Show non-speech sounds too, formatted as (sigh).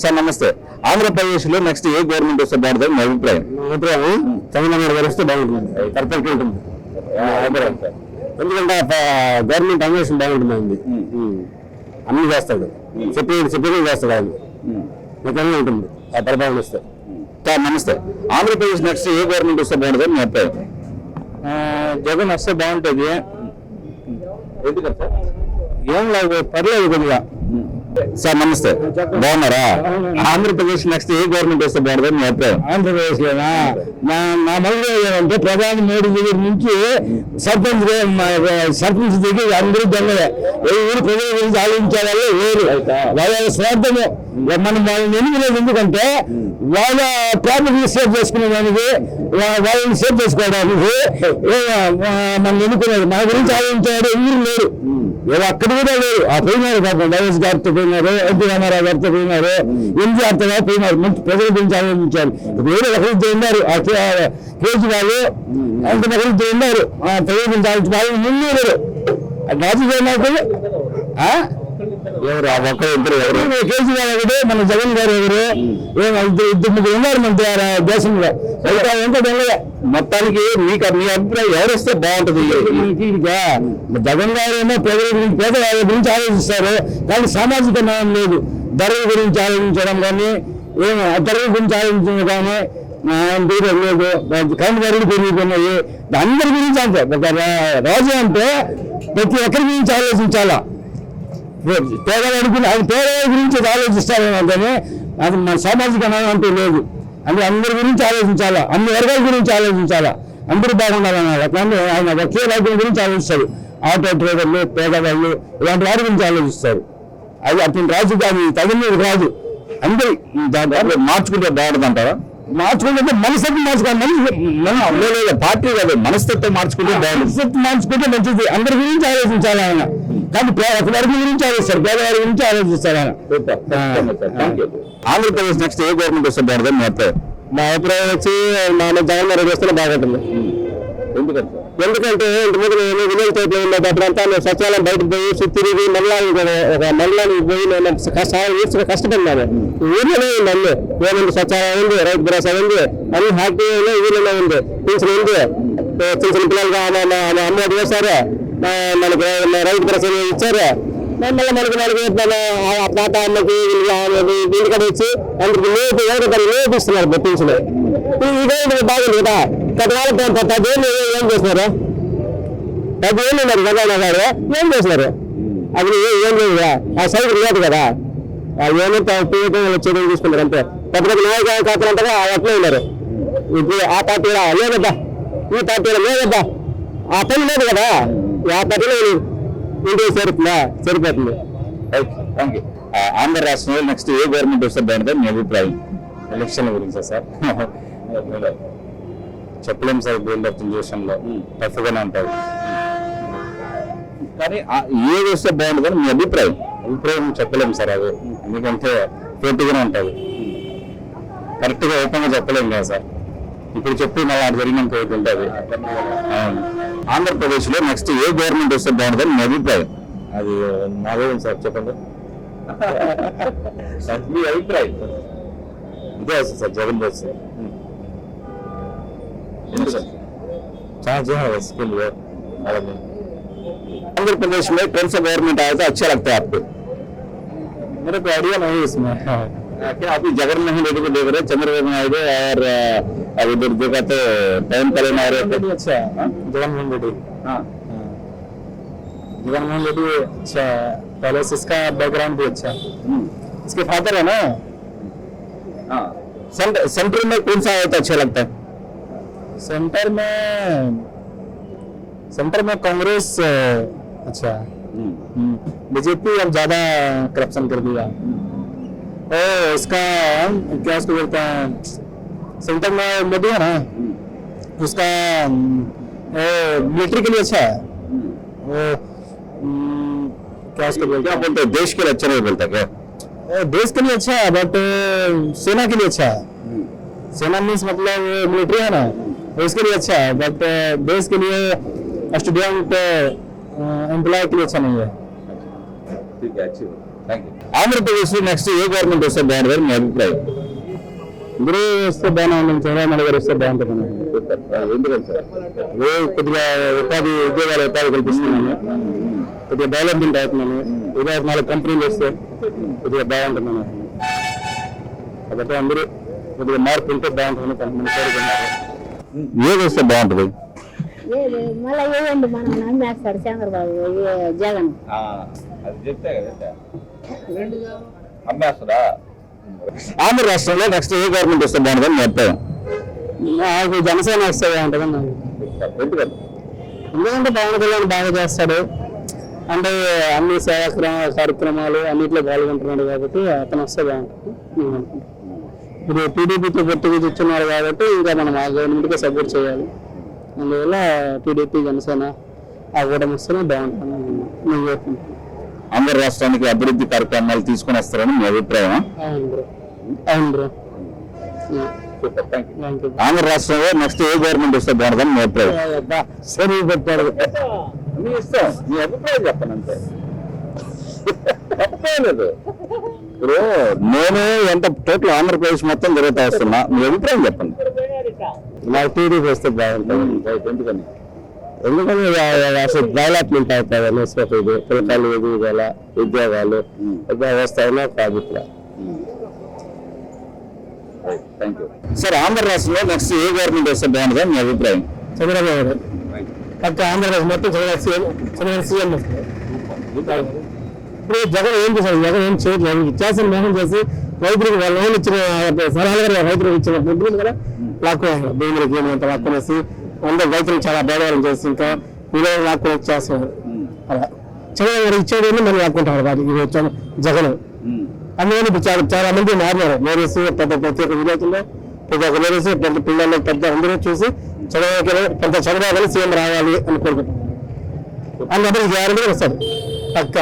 Sir నమస్తే. ఆంధ్రప్రదేశ్లో next ఏ government వస్తే బాగుంటుంది మీ అభిప్రాయం? అభిప్రాయం చంద్రబాబు గారు వస్తే బాగుంటుంది. పర్ఫెక్ట్ ఉంటుంది. ఎందుకంటే గవర్నమెంట్ అన్వేషణ బాగుంటుందండి అన్ని చేస్తాడు. చెప్పి చెప్పి చేస్తాడు ఆయన. నిజంగా ఉంటుంది. ఆ పరిపాలన వస్తే. సార్ నమస్తే. ఆంధ్రప్రదేశ్ నెక్స్ట్ ఏ గవర్నమెంట్ వస్తే బాగుంటుంది మీ అభిప్రాయం? జగన్ వస్తే బాగుంటుంది. ఏం లేదు పర్లేదు కొద్దిగా. సార్ నమస్తే. బాగున్నారా? ఆంధ్రప్రదేశ్ నెక్స్ట్ ఏ గవర్నమెంట్ వస్తే బాగుంటుంది మీ అభిప్రాయం? ఆంధ్రప్రదేశ్ లోనా నా మళ్ళీ ఏంటంటే ప్రధాని మోడీ దగ్గర నుంచి సర్పంచ్ సర్పంచ్ దగ్గర అందరూ దొంగలే. ఏ ఊరు ప్రజల గురించి ఆలోచించే వాళ్ళు వేరు వాళ్ళ స్వార్థము. మనం వాళ్ళని ఎన్నికలేదు ఎందుకంటే వాళ్ళ ప్రాపర్టీ సేవ్ చేసుకునే దానికి వాళ్ళని సేవ్ చేసుకోవడానికి మనం ఎన్నుకునేది. మన గురించి ఆలోచించేవాడు ఎవరు లేరు. ఏదో అక్కడ కూడా లేరు ఆ పోయినారు పాపం వైఎస్ గారితో పోయినారు ఎన్టీ రామారావు గారితో పోయినారు ఎన్టీఆర్తో కూడా పోయినారు. మంచి ప్రజల గురించి ఆలోచించారు. ఇప్పుడు వేరే ఒకరితో ఉన్నారు. ఆ కేజ్రీవాల్ అంత ఒకరితో ఉన్నారు. ప్రజల గురించి ఆలోచించారు ముందు రాజకీయ నాయకులు ఎవరు? ఒక్కరు ఇద్దరు ఎవరు? కేజ్రీవాల్ ఒకడు మన జగన్ గారు ఎవరు ఏం ఇద్దరు ముగ్గురు ఉన్నారు మన దేశంలో. ఎంత దొంగలే మొత్తానికి మీకు మీ అభిప్రాయం ఎవరు వస్తే బాగుంటుంది జగన్ గారు ఏమో పేదల గురించి పేదవాళ్ళ గురించి ఆలోచిస్తారు కానీ సామాజిక న్యాయం లేదు. ధరల గురించి ఆలోచించడం కానీ ఏమో ధరల గురించి ఆలోచించడం కానీ తీరం లేదు. కరెంట్ ధరలు పెరిగిపోయినాయి. అందరి గురించి అంతే. ఒక రాజు అంటే ప్రతి ఒక్కరి గురించి ఆలోచించాలా? పేదవాడి గురించి అది పేదవాడి గురించి ఆలోచిస్తారేమో కానీ అది మన సామాజిక న్యాయం అంటూ లేదు. అంటే అందరి గురించి ఆలోచించాలా? అన్ని వర్గాల గురించి ఆలోచించాలా? అందరూ బాగుండాలన్నారు కానీ ఆయన ఒకే వర్గం గురించి ఆలోచిస్తారు ఆటో డ్రైవర్లు పేదవాళ్ళు ఇలాంటి వారి గురించి ఆలోచిస్తారు. అది అటువంటి రాజకీయాలు తగినది కాదు. అందరి దాంట్లో మార్చుకుంటే బాగుంటుంది అంటారా మార్చుకుంటే మనసు మార్చుకోవాలి. పార్టీ కాదు మనస్తత్వం మార్చుకుంటే బాగుంటుంది. మనసు మార్చుకుంటే మంచిది. అందరి గురించి ఆలోచించాలి ఆయన? కానీ పే- ఒక వర్గం గురించి ఆలోచిస్తారు. పేదవారి గురించి ఆలోచిస్తారు ఆయన. ఆంధ్రప్రదేశ్ నెక్స్ట్ ఏ గవర్నమెంట్ వస్తే బాగుంటుంది మీ అభిప్రాయం మా అభిప్రాయం వచ్చి మన జగన్ రెడ్డి వస్తే బాగుంటుంది. ఎందుకంటే ఎందుకంటే ఇంతకుముందు నేను విలేజ్ ఉండేటప్పుడంతా నేను సచివాలయం బయటకు పోయి తిరిగి మళ్ళీ ఒక మళ్ళీ పోయి నేను ఈడ్చుకు కష్టపడినాను. ఊర్లోనే ఉంది అన్ని. ఏముంది సచివాలయం ఉంది రైతు భరోసా ఉంది అన్ని హ్యాపీ ఊర్లోనే ఉంది. పింఛన్ ఉంది. చిన్న చిన్న పిల్లలుగా అమ్మఒడి వేశారు. మనకి రైతు భరోసా ఇచ్చారు? మమ్మల్ని మనకి మనకి ఆ తాత అమ్మకి ఇంటికాడ వచ్చి అందరికి లేపు ఎవరికి నేర్పిస్తున్నారు ఇస్తున్నారు పింఛన్ ఇదే బాగుంది కదా? గత వాళ్ళ పదేళ్ళు ఏం చేస్తున్నారు? పదేళ్ళు మరి గంగా గారు. ఏం చేస్తున్నారు? అది ఏం లేదు కదా? ఆ సైడ్ లేదు కదా? ఆ ఏమో ఉపయోగం చర్యలు తీసుకున్నారు అంతే. పెద్ద పెద్ద నాయకులు అంటారా అట్లే ఉన్నారు. ఇప్పుడు ఆ పార్టీ కూడా లేదబ్బా. ఈ పార్టీ కూడా లేదబ్బా. ఆ పని లేదు కదా? సరిపోతుందా? సరిపోతుంది. థ్యాంక్ యూ ఆంధ్ర రాష్ట్రంలో నెక్స్ట్ ఏ గవర్నమెంట్ వస్తే బాగుంటుంది మీ అభిప్రాయం? ఎలక్షన్ గురించి సార్. (laughs) చెప్పలేము సార్ గోల్డ్ సిచ్యువేషన్లో టఫ్గానే ఉంటుంది కానీ ఆ- ఏది వస్తే బాగుంటుంది మీ అభిప్రాయం? అభిప్రాయం చెప్పలేము సార్ అది. ఎందుకంటే పోటీగానే ఉంటుంది కరెక్ట్గా ఓపెన్గా చెప్పలేము కదా సార్. ఇప్పుడు చెప్పి మళ్ళీ అది జరిగినాక ఉంటుంది అవును. ఆంధ్రప్రదేశ్ లో నెక్స్ట్ ఏ గవర్నమెంట్ వస్తే బాగుంటుంది మీ అభిప్రాయం అది నాదే సార్ చెప్పండి (laughs) మీ అభిప్రాయం ఇదే వస్తుంది సార్ జగన్ వస్తుంది ఎందుకంటే చాలా చేయాలి స్కిల్ అలాగే आंध्र प्रदेश में कौन सा गवर्नमेंट आया था अच्छा लगता है आपको मेरे को आइडिया नहीं है इसमें क्या अभी जगन मोहन रेड्डी को देख रहे हैं चंद्रबाबू नायडू और अ, अब इधर देखा तो पवन कल्याण आ रहे अच्छा है? जगनमोहन रेड्डी। हाँ। जगनमोहन रेड्डी अच्छा पहले से इसका बैकग्राउंड भी अच्छा। हम्म, इसके फादर है ना? हाँ। सेंटर में कौन सा था अच्छा लगता है? सेंटर में सेंटर में कांग्रेस अच्छा। हम्म, बीजेपी अब ज़्यादा करप्शन कर दिया। ओ इसका क्या उसको बोलते हैं? सेंटर में मोदी है ना उसका मिलिट्री के लिए अच्छा है हम्म। वो हम्म, क्या उसको बोलते क्या हैं बोलते हैं देश के लिए अच्छा नहीं बोलता क्या वो देश के लिए अच्छा है बट सेना के लिए अच्छा है सेना मीन्स मतलब मिलिट्री है ना उसके लिए अच्छा है बट देश के लिए स्टूडेंट एम्प्लॉय के लिए अच्छा नहीं है ठीक है अच्छी बात ఆంధ్రప్రదేశ్ లో నెక్స్ట్ ఏ గవర్నమెంట్ వస్తే బాగుంటుంది మీ అభిప్రాయం అందరూ వస్తే బాగానే ఉంటుంది చంద్రబాబు గారు వస్తే బాగుంటుంది. ఎందుకంటే సార్ ఏ కొద్దిగా ఉపాధి ఉద్యోగాలు ఉపాధి కల్పిస్తున్నాను. కొద్దిగా డెవలప్మెంట్ అవుతున్నాను. ఇరవై నాలుగు కంపెనీలు వస్తే కొద్దిగా బాగుంటున్నాను కాబట్టి అందరూ కొద్దిగా మార్పు ఉంటే కొంతమంది కోరుకున్నారు ఏది వస్తే బాగుంటుంది? మళ్ళీ ఏదండి మనం నమ్మేస్తాడు చంద్రబాబు? ఏ జగన్? అది చెప్తే కదా అమ్మేస్తుందా ఆంధ్ర రాష్ట్రంలో నెక్స్ట్ ఏ గవర్నమెంట్ వస్తే బాగుంటుంది మీ అభిప్రాయం. నాకు జనసేన వస్తే బాగుంటుంది నాకు ఎందుకంటే పవన్ కళ్యాణ్ బాగా చేస్తాడు. అంటే అన్ని సేవా క్రమ- కార్యక్రమాలు అన్నింటిలో పాల్గొంటున్నాడు కాబట్టి అతను వస్తే బాగుంటుంది. ఇప్పుడు టీడీపీతో పొత్తుకు తెచ్చున్నారు కాబట్టి ఇంకా మనం ఆ గవర్నమెంట్కే సపోర్ట్ చేయాలి. అందువల్ల టీడీపీ జనసేన ఆ కూటమి వస్తేనే బాగుంటుంది నేను కోరుకుంటున్నాను ఆంధ్ర రాష్ట్రానికి అభివృద్ధి కార్యక్రమాలు తీసుకొని వస్తారని మీ అభిప్రాయం ఆంధ్ర రాష్ట్రంలో నెక్స్ట్ ఏ గవర్నమెంట్ వస్తే బాగుంటుందని మీ అభిప్రాయం? సరే పెట్టాడు మీ ఇష్టం. మీ అభిప్రాయం చెప్పండి అంతే. ఇప్పుడు నేను ఎంత టోటల్ ఆంధ్రప్రదేశ్ మొత్తం తిరుగుతా వస్తున్నా. మీ అభిప్రాయం చెప్పండి. నాకు టీడీపీ వస్తే బాగుంటుంది. ఎందుకని? ఎందుకంటే అసలు డెవలప్మెంట్ అవుతుంది అనేసి ఇది పిల్లకాయలు ఎదుగుదల ఉద్యోగాలు ఇట్లా వస్తాయని ఒక అభిప్రాయం థ్యాంక్ యూ సార్ ఆంధ్ర రాష్ట్రంలో నెక్స్ట్ ఏ గవర్నమెంట్ వస్తే బాగుంటుందని మీ అభిప్రాయం? చంద్రబాబు గారు పక్క ఆంధ్రప్రదేశ్ మొత్తం చంద్రబాబు సీఎం చంద్రబాబు సీఎం. ఇప్పుడు జగన్ ఏం చేశాడు? జగన్ ఏం చేయట్లేదు. ఇచ్చేసిన మోహన్ చేసి రైతులకు వాళ్ళ లోన్ ఇచ్చిన సలహాలు రైతులకు ఇచ్చిన డబ్బులు కూడా లాక్కున్నారు భూములకి ఏమంత లాక్కునేసి అందరూ రైతులు చాలా బేదారం చేసి ఇంకా వీళ్ళు లాక్కుని చేస్తున్నారు అలా. చంద్రబాబు ఇచ్చేది మనం లాక్కుంటాం కాదు ఇది వచ్చాను జగన్. అందువల్ల ఇప్పుడు చాలా చాలా మంది మారినారు. లేడీస్ పెద్ద ప్రతి ఒక్క విలేజ్లో ప్రతి ఒక్క లేడీస్ పెద్ద పిల్లలు పెద్ద అందరూ చూసి చదవగల పెద్ద చదవగల సీఎం రావాలి అని కోరుకుంటున్నారు. అందుకని గ్యారెంటీ వస్తారు పక్క.